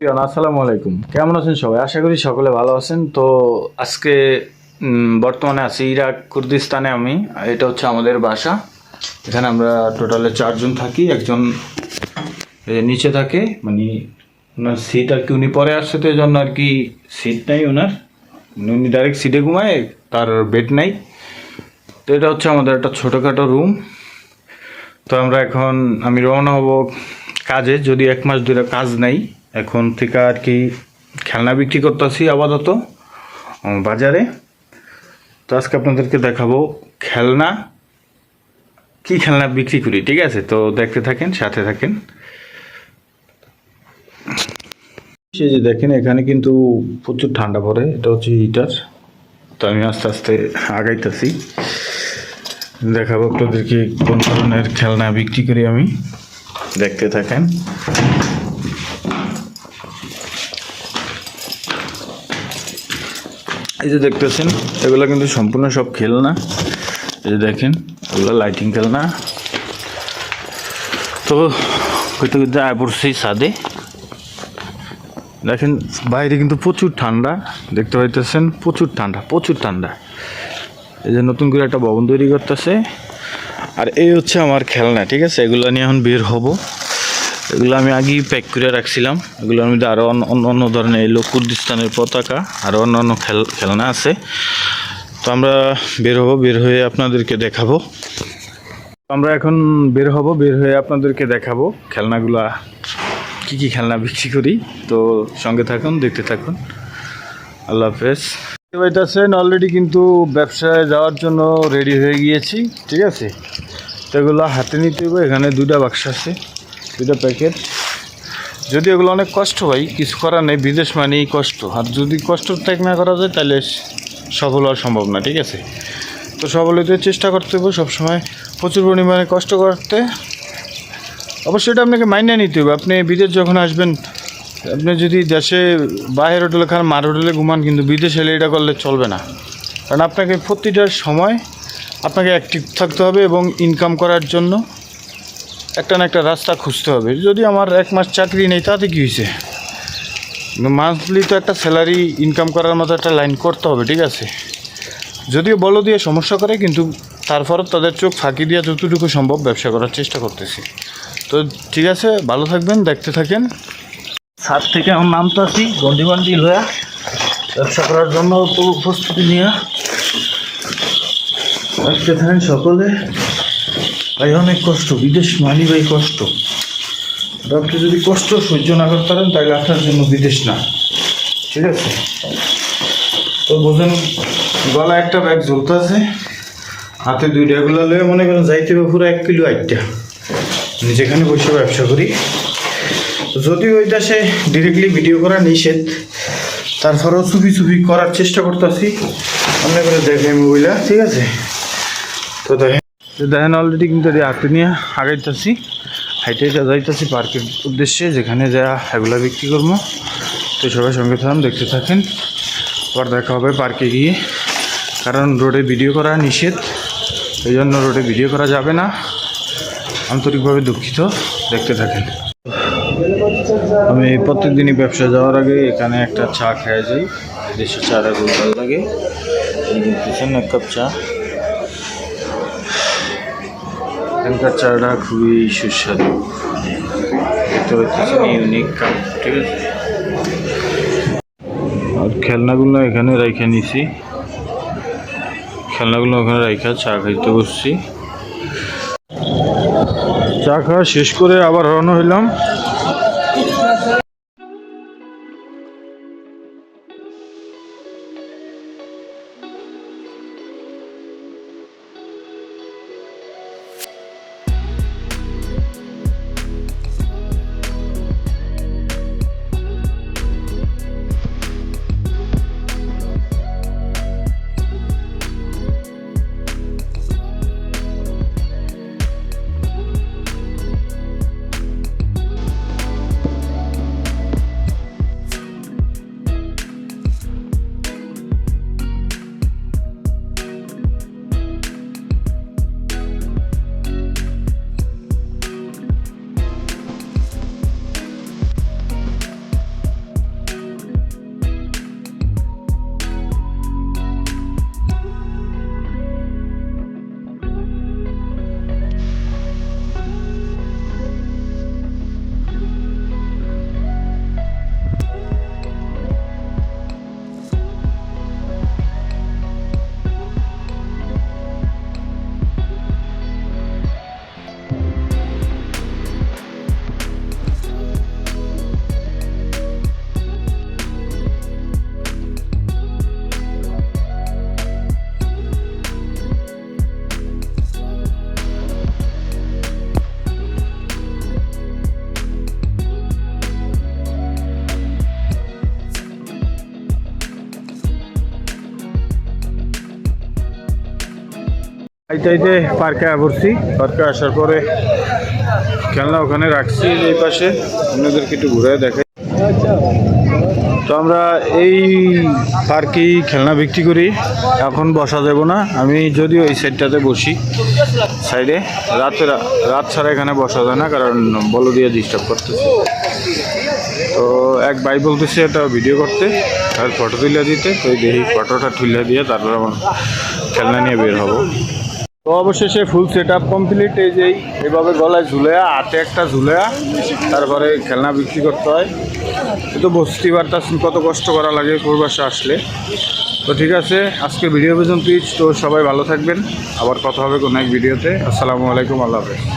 আসসালামু আলাইকুম। কেমন আছেন সবাই? আশা করি সকলে ভালো আছেন। তো আজকে বর্তমানে আছি ইরাক কুর্দিস্তানে আমি। এটা হচ্ছে আমাদের বাসা। এখানে আমরা টোটালে চারজন থাকি। একজন নিচে থাকে। মানে ওনার সিট আর কি, উনি পরে আসছে তো এই জন্য আর কি সিট নাই ওনার। উনি ডাইরেক্ট সিটে ঘুমায়, তার বেড নাই। তো এটা হচ্ছে আমাদের একটা ছোটোখাটো রুম তো আমরা এখন, আমি রওনা হব কাজে। যদি এক মাস ধরে কাজ নাই এখন থেকে আর কি খেলনা বিক্রি করতেছি আপাতত বাজারে। তো আজকে আপনাদেরকে দেখাবো খেলনা, কি খেলনা বিক্রি করি, ঠিক আছে? তো দেখতে থাকেন, সাথে থাকেন। সে যে দেখেন, এখানে কিন্তু প্রচুর ঠান্ডা পড়ে, এটা হচ্ছে হিটার তো আমি আস্তে আস্তে আগাইতেছি। দেখাবো আপনাদেরকে কোন ধরনের খেলনা বিক্রি করি আমি। দেখতে থাকেন। এই যে দেখতেছেন, এগুলো কিন্তু সম্পূর্ণ সব খেলনা। এই যে দেখেন, এগুলো লাইটিং খেলনা। তো কইতে কইতে আয় পড়ছি ছাদে। দেখেন, বাইরে কিন্তু প্রচুর ঠান্ডা, দেখতে পাইতেছেন, প্রচুর ঠান্ডা প্রচুর ঠান্ডা। এই যে নতুন করে একটা ভবন তৈরি করতেছে। আর এই হচ্ছে আমার খেলনা, ঠিক আছে? এগুলো নিয়ে এখন বের হব। এগুলো আমি আগেই প্যাক করে রাখছিলাম। এগুলোর মধ্যে আরও অন্য অন্য ধরনের এলো কুর্দিস্তানের পতাকা আরও অন্য অন্য খেল খেলনা আছে। তো আমরা বের হব, বের হয়ে আপনাদেরকে দেখাবো। আমরা এখন বের হব, বের হয়ে আপনাদেরকে দেখাবো খেলনাগুলা, কি কি খেলনা বিক্রি করি। তো সঙ্গে থাকুন, দেখতে থাকুন। আল্লাহ হাফেজ। পাইতেছেন অলরেডি কিন্তু ব্যবসায় যাওয়ার জন্য রেডি হয়ে গিয়েছি, ঠিক আছে? তো এগুলো হাতে নিতে হবে, এখানে দুটা বাক্স আছে। দুটা প্যাকেট। যদি এগুলো অনেক কষ্ট হয়, কিছু করার নেই, বিদেশ মানেই কষ্ট। আর যদি কষ্ট ত্যাগ না করা যায়, তাহলে সফল হওয়া সম্ভব না, ঠিক আছে? তো সফল হতে চেষ্টা করতে হবে, সবসময় প্রচুর পরিমাণে কষ্ট করতে। অবশ্যই এটা আপনাকে মাইনে নিতে হবে। আপনি বিদেশ যখন আসবেন, আপনি যদি দেশে বাইরের হোটেলে খান, মার হোটেলে ঘুমান, কিন্তু বিদেশে এলে এটা করলে চলবে না। কারণ আপনাকে প্রতিটা সময় আপনাকে অ্যাক্টিভ থাকতে হবে এবং ইনকাম করার জন্য। একটা না একটা রাস্তা খুঁজতে হবে। যদি আমার এক মাস চাকরি নেই, তাতে কী হয়েছে? মান্থলি তো একটা স্যালারি ইনকাম করার মতো একটা লাইন করতে হবে, ঠিক আছে? যদিও বলো দিয়ে সমস্যা করে, কিন্তু তারপরও তাদের চোখ ফাঁকি দিয়ে যতটুকু সম্ভব ব্যবসা করার চেষ্টা করতেছি। তো ঠিক আছে, ভালো থাকবেন, দেখতে থাকেন। ছাদ থেকে এখন নামতে আসি গন্ডি বান্ডি লয়া। ব্যবসা করার জন্য তো প্রস্তুতি নিয়ে। দেখতে থাকেন সকলে। ভাই, অনেক কষ্ট। বিদেশ মানি ভাই, কষ্ট। আপনি যদি কষ্ট সহ্য না করতে পারেন, তাহলে আপনার জন্য বিদেশ না। ঠিক আছে? তো বোঝেন, গলা একটা ব্যাগ ঝুলতে আছে। হাতে দুইটা এগুলো লয়ে মনে করেন যাইতে হবে পুরো এক কিলো আমি যেখানে বসে ব্যবসা করি। যদি ওই দেশে ডিরেক্টলি ভিডিও করা নিষেধ তারপরেও চুপি চুপি করার চেষ্টা করতেছি। মনে করে দেখে মোবাইলা ঠিক আছে? তো দেখেন দেখেন অলরেডি কিন্তু এটি হাতে নিয়ে আগাইতেছি হাইটে যাইতেছি পার্কের উদ্দেশ্যে, যেখানে যা এগুলা বিক্রি করব। তো সবাই সঙ্গে থাকুন, দেখতে থাকেন। আবার দেখা হবে পার্কে গিয়ে। কারণ রোডে ভিডিও করা নিষেধ, এই জন্য রোডে ভিডিও করা যাবে না। আন্তরিকভাবে দুঃখিত, দেখতে থাকেন। আমি প্রত্যেক দিনই ব্যবসা যাওয়ার আগে এখানে একটা চা খেয়ে যাই দেশের চাটা খুব ভালো লাগে এক কাপ চা। এখানকার চাটা খুবই সুস্বাদু। দেখতে পাচ্ছেন ইউনিক আর খেলনাগুলো এখানে রেখে নিছি। খেলনাগুলো ওখানে রেখে চা খাইতে বসছি। চা খাওয়া শেষ করে আবার রওনা হইলাম। চাইতে পার্কে পড়ছি পার্কে আসার পরে খেলনা ওখানে রাখছি এই পাশে। আপনাদেরকে একটু ঘুরে দেখাই। তো আমরা এই পার্কেই খেলনা বিক্রি করি। এখন বসা যাব না। আমি যদিও এই সাইডটাতে বসি। সাইডে রাতে রাত ছাড়া এখানে বসা যায় না, কারণ বলো দিয়ে ডিস্টার্ব করতেছে। তো এক ভাই বলতেছে, এটা ভিডিও করতে। আর ফটো তুলে দিতে। তো দেখি ফটোটা তুলে দিয়ে তারপর আমার খেলনা নিয়ে বের হব। তো অবশেষে ফুল সেট আপ কমপ্লিট এই যে এইভাবে গলায় ঝুলেয়া, হাতে একটা ঝুলেয়া তারপরে খেলনা বিক্রি করতে হয়। কিন্তু বস্তি বার্তা, কত কষ্ট করা লাগে পূর্বাসে আসলে। তো ঠিক আছে, আজকে ভিডিও পর্যন্তই। তো সবাই ভালো থাকবেন। আবার কথা হবে কোনো এক ভিডিওতে আসসালামু আলাইকুম, আল্লাহ হাফেজ।